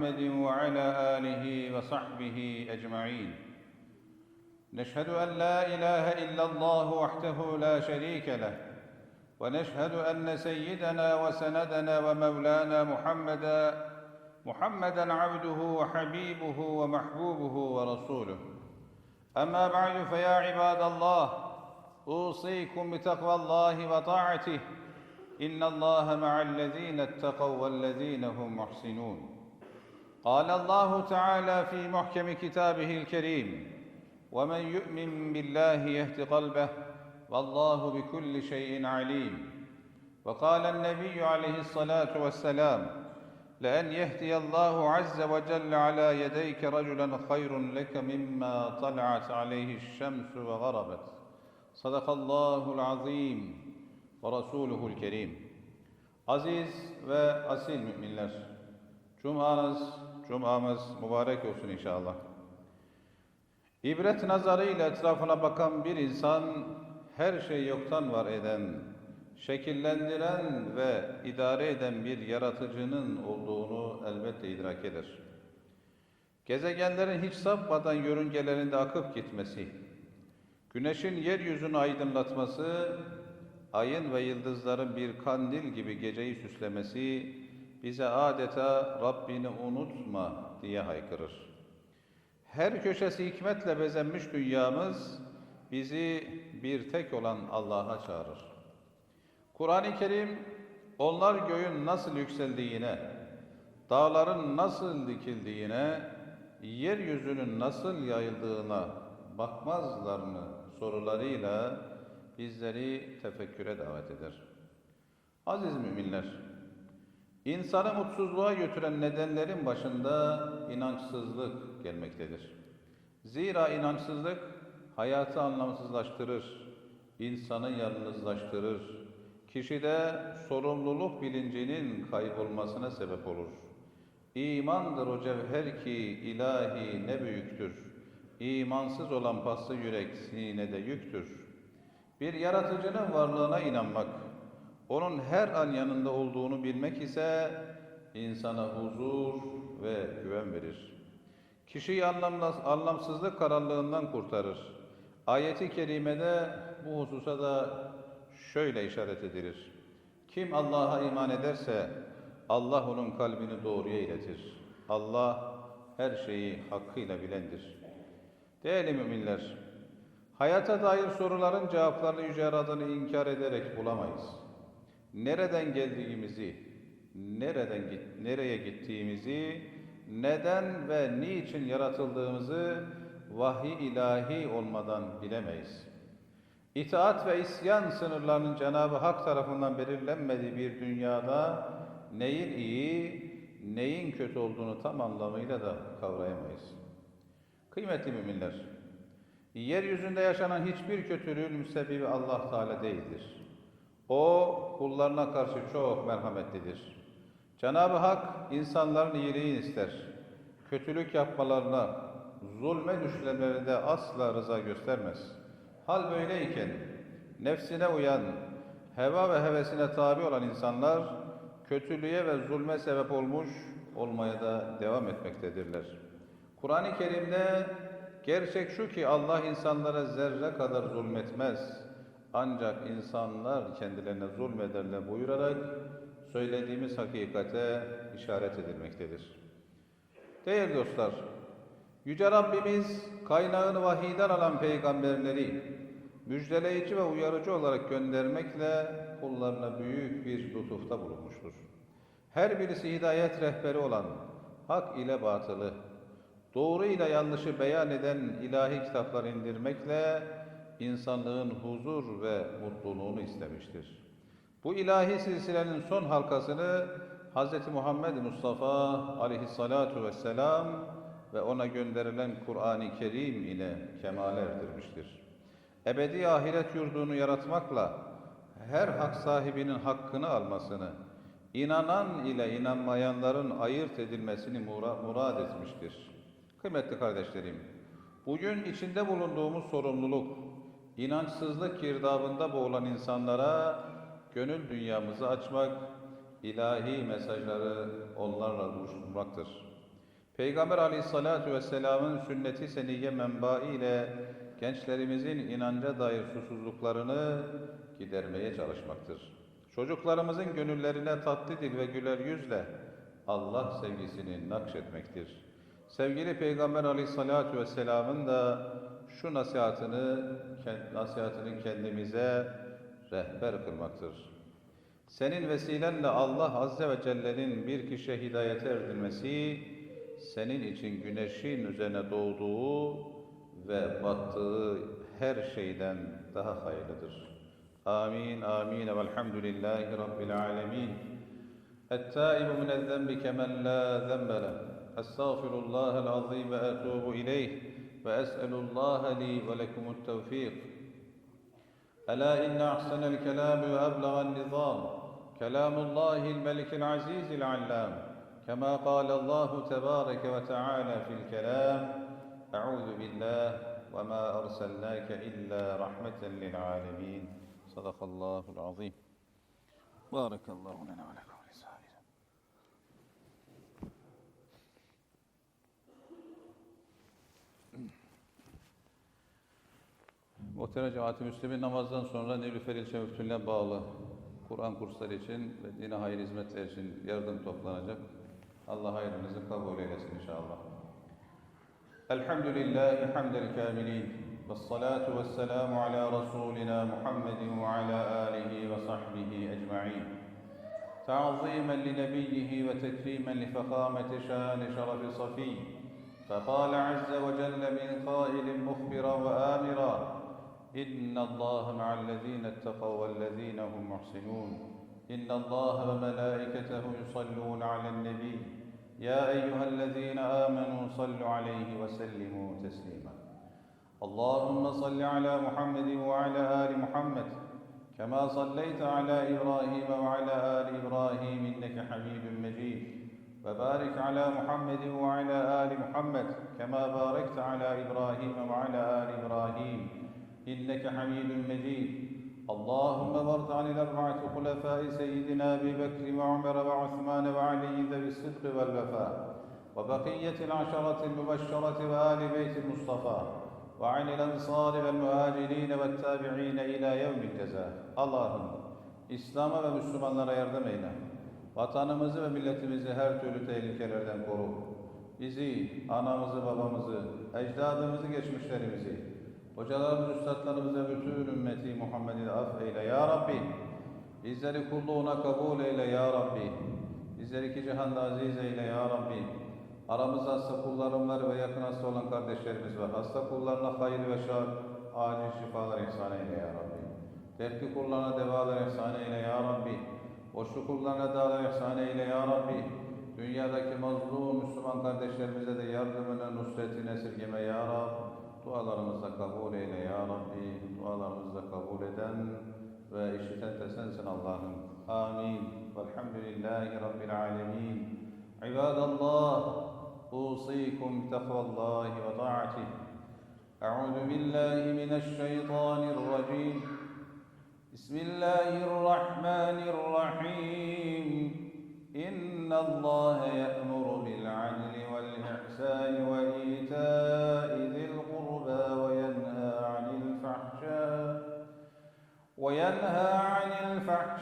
محمد وعلى آله وصحبه أجمعين. نشهد أن لا إله إلا الله وحده لا شريك له ونشهد أن سيدنا وسندنا ومولانا محمدا محمدا عبده وحبيبه ومحبوبه ورسوله. أما بعد فيا عباد الله أوصيكم بتقوى الله وطاعته إن الله مع الذين اتقوا والذين هم محسنون. قال الله تعالى في محكم كتابه الكريم ومن يؤمن بالله يهد قلبه والله بكل شيء عليم وقال النبي عليه الصلاه والسلام لان يهدي الله عز وجل على يديك رجلا خير لك مما طلعت عليه الشمس وغربت صدق الله العظيم ورسوله الكريم Aziz ve asil müminler, Cumanız, Cumamız mübarek olsun inşallah. İbret nazarıyla etrafına bakan bir insan, her şeyi yoktan var eden, şekillendiren ve idare eden bir yaratıcının olduğunu elbette idrak eder. Gezegenlerin hiç sapmadan yörüngelerinde akıp gitmesi, güneşin yeryüzünü aydınlatması, ayın ve yıldızların bir kandil gibi geceyi süslemesi, bize adeta Rabbini unutma diye haykırır. Her köşesi hikmetle bezenmiş dünyamız bizi bir tek olan Allah'a çağırır. Kur'an-ı Kerim onlar göğün nasıl yükseldiğine, dağların nasıl dikildiğine, yeryüzünün nasıl yayıldığına bakmazlar mı sorularıyla bizleri tefekküre davet eder. Aziz müminler, insanı mutsuzluğa götüren nedenlerin başında inançsızlık gelmektedir. Zira inançsızlık hayatı anlamsızlaştırır, insanı yalnızlaştırır, kişide sorumluluk bilincinin kaybolmasına sebep olur. İmandır o cevher ki ilahi ne büyüktür. İmansız olan paslı yürek sinede yüktür. Bir yaratıcının varlığına inanmak, onun her an yanında olduğunu bilmek ise insana huzur ve güven verir. Kişiyi anlamsızlık karanlığından kurtarır. Ayeti kerimede bu hususa da şöyle işaret edilir. Kim Allah'a iman ederse Allah onun kalbini doğruya iletir. Allah her şeyi hakkıyla bilendir. Değerli müminler, hayata dair soruların cevaplarını Yüce Yaradan'ı inkar ederek bulamayız. Nereden geldiğimizi, nereden git, nereye gittiğimizi, neden ve niçin yaratıldığımızı vahiy ilahi olmadan bilemeyiz. İtaat ve isyan sınırlarının Cenab-ı Hak tarafından belirlenmediği bir dünyada neyin iyi, neyin kötü olduğunu tam anlamıyla da kavrayamayız. Kıymetli müminler, yeryüzünde yaşanan hiçbir kötülüğün müsebbibi Allah Teala değildir. O kullarına karşı çok merhametlidir. Cenab-ı Hak insanların iyiliğini ister. Kötülük yapmalarına, zulme düşmelerine asla rıza göstermez. Hal böyleyken nefsine uyan, heva ve hevesine tabi olan insanlar kötülüğe ve zulme sebep olmuş olmaya da devam etmektedirler. Kur'an-ı Kerim'de gerçek şu ki Allah insanlara zerre kadar zulmetmez. Ancak insanlar kendilerine zulmederler buyurarak söylediğimiz hakikate işaret edilmektedir. Değerli dostlar, Yüce Rabbimiz kaynağını vahiyden alan peygamberleri müjdeleyici ve uyarıcı olarak göndermekle kullarına büyük bir lütufta bulunmuştur. Her birisi hidayet rehberi olan, hak ile batılı, doğru ile yanlışı beyan eden ilahi kitaplar indirmekle insanlığın huzur ve mutluluğunu istemiştir. Bu ilahi silsilenin son halkasını Hz. Muhammed Mustafa aleyhissalatu vesselam ve ona gönderilen Kur'an-ı Kerim ile kemale erdirmiştir. Ebedi ahiret yurdunu yaratmakla her hak sahibinin hakkını almasını, inanan ile inanmayanların ayırt edilmesini murad etmiştir. Kıymetli kardeşlerim, bugün içinde bulunduğumuz sorumluluk, inançsızlık girdabında boğulan insanlara gönül dünyamızı açmak, ilahi mesajları onlarla buluşturmaktır. Peygamber aleyhissalatu vesselamın sünneti seniyye menbaı ile gençlerimizin inanca dair susuzluklarını gidermeye çalışmaktır. Çocuklarımızın gönüllerine tatlı dil ve güler yüzle Allah sevgisini nakşetmektir. Sevgili Peygamber aleyhissalatu vesselamın da şu nasihatını, nasihatini kendimize rehber kılmaktır. Senin vesilenle Allah Azze ve Celle'nin bir kişiye hidayete erdirmesi, senin için güneşin üzerine doğduğu ve battığı her şeyden daha hayırlıdır. Amin, amin, velhamdülillahi Rabbil alemin. التائب من الذنب كمن لا ذنب له أستغفر الله العظيم وأتوب إليه وأسأل الله لي ولكم التوفيق. ألا إن أحسن الكلام وأبلغ النظام. كلام الله الملك العزيز العلام. كما قال الله تبارك وتعالى في الكلام أعوذ بالله وما أرسلناك إلا رحمة للعالمين. صدق الله العظيم. بارك الله لنا ولكم. Muhterem cemaat-i Müslümin namazdan sonra Nilüfer İlçe Müftülüğü'ne bağlı Kur'an kursları için ve dine hayır hizmetler için yardım toplanacak. Allah hayrınızı kabul eylesin inşallah. Elhamdülillahi hamdel kamilin. والصلاة والسلام على رسولنا محمد وعلى آله وصحبه أجمعين تعظيما لنبيه وتكريما لفخامة شان شرف صفي فقال عز وجل من قائل مخبرا وآمرا إن الله مع الذين اتقوا والذين هم محسنون إن الله وملائكته يصلون على النبي يا أيها الذين آمنوا صلوا عليه وسلموا تسليما اللهم صل على محمد وعلى آل محمد كما صليت على إبراهيم وعلى آل إبراهيم إنك حميد مجيد وبارك على محمد وعلى آل محمد كما باركت على إبراهيم وعلى آل إبراهيم إنك حميد مجيد اللهم وارض عن الأربعة خلفاء سيدنا أبي بكر وعمر وعثمان وعلي ذوي الصدق والوفاء وبقية العشرة المبشرة وآل بيت المصطفى وعن الأنصار والمهاجرين والتابعين إلى يوم الجزاء Allah'ım İslam'a ve Müslümanlara yardım eyle. Vatanımızı ve milletimizi her türlü tehlikelerden koru. Bizi, anamızı, babamızı, ecdadımızı, geçmişlerimizi, hocalarımız, üstadlarımızı, bütün ümmeti Muhammed'i af eyle ya Rabbi. Bizleri kulluğuna kabul eyle ya Rabbi. Bizleri iki cihanda aziz eyle ya Rabbi. Aramızda hasta kullarım var ve yakın hasta olan kardeşlerimiz var. Hasta kullarına hayır ve şer, acil şifalar ihsan eyle ya Rabbi. Dertli kullarına devalar ihsan eyle ya Rabbi. Boşluk kullarına dağlar ihsan eyle ya Rabbi. Dünyadaki mazlum Müslüman kardeşlerimize de yardımını, nusretini esirgeme ya Rab. Dualarımızı da kabul eyle ya Rabbi. Dualarımızı da kabul eden ve işiten de sensin Allah'ım. Amin. Velhamdülillahi Rabbil alemin. عباد الله أوصيكم بتقوى الله وطاعته أعوذ بالله من الشيطان الرجيم بسم الله الرحمن الرحيم إن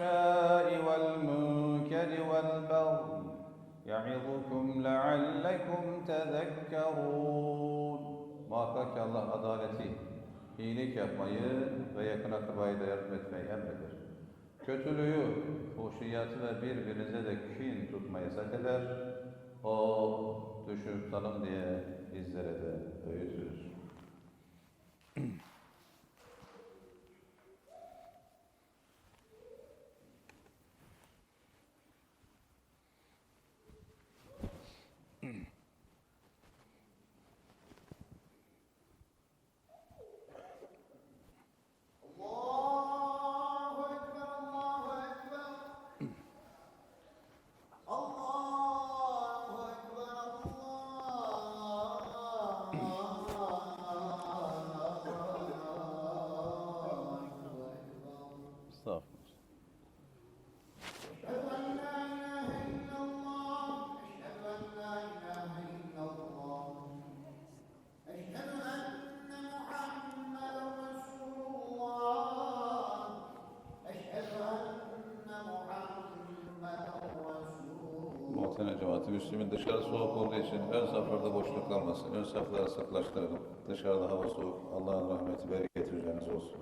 الفحشاء والمنكر والبغي يعظكم لعلكم تذكرون Muhakkak ki Allah adaleti, iyilik yapmayı ve yakın akrabayı da yardım etmeyi emreder. Kötülüğü, fuhşiyatı ve birbirinize de kin tutmayı eder. O düşüp tutalım diye bizlere de öğütür. Muhtemelen cemaati Müslümin dışarı soğuk olduğu için ön saflarda boşluk kalmasın. Ön safları sıklaştıralım. Dışarıda hava soğuk. Allah'ın rahmeti, bereketi üzerinize olsun.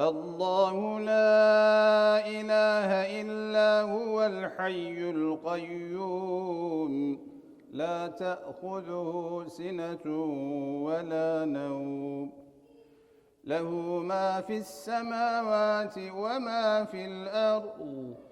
الله لا إله إلا هو الحي القيوم. لا تأخذه سنة ولا نوم. له ما في السماوات وما في الأرض.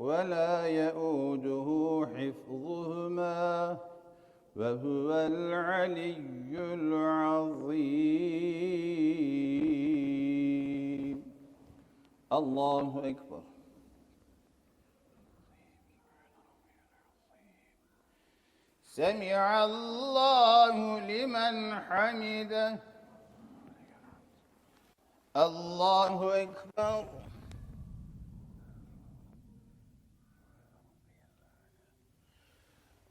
ولا يؤوده حفظهما وهو العلي العظيم. الله أكبر. سمع الله لمن حمده. الله أكبر.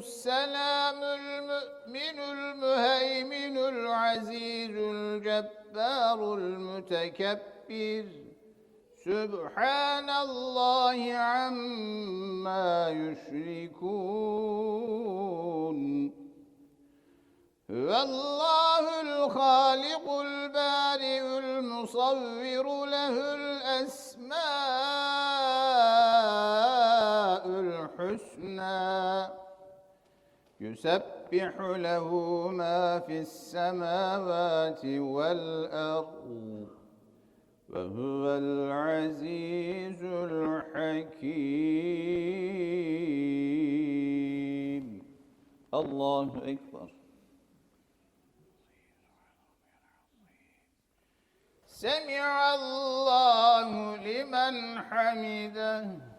Selamul müminul müheyminul azizul cebbarul mütekebbir. Sübhanallahi amma yüşrikun. Vallahul halikul bari'ul musavviru lehul esmâ يسبح له ما في السماوات والأرض وهو العزيز الحكيم. الله أكبر. سمع الله لمن حمده.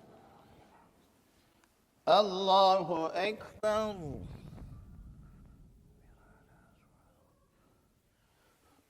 الله أكبر.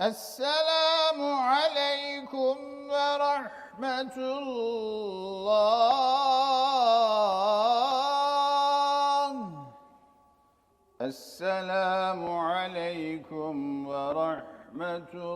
Esselamu aleyküm ve rahmetullah. Esselamu aleyküm ve rahmetullah.